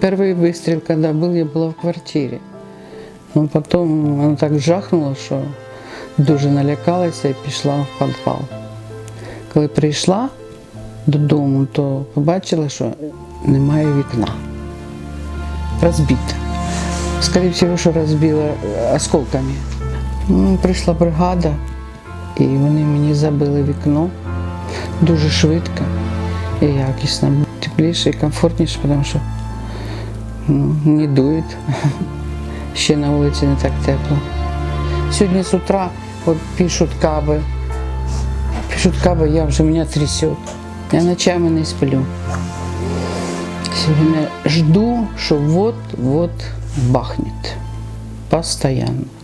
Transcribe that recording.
Первый выстрел, когда был, я была в квартире. Но потом воно так жахнуло, що дуже налякалася і пішла в підвал. Коли прийшла додому, то побачила, що немає вікна. Розбите. Скоріше всього, що розбила е, осколками. Ну, прийшла бригада, і вони мені забили вікно дуже швидко і якісно. Тепліше і комфортніше, тому що не дует. Ще на вулиці не так тепло. Сьогодні з утра от пишуть каби. Пишуть каби, я вже мене трясет. Я ночами не сплю. Сегодня жду, что вот-вот бахнет. Постоянно.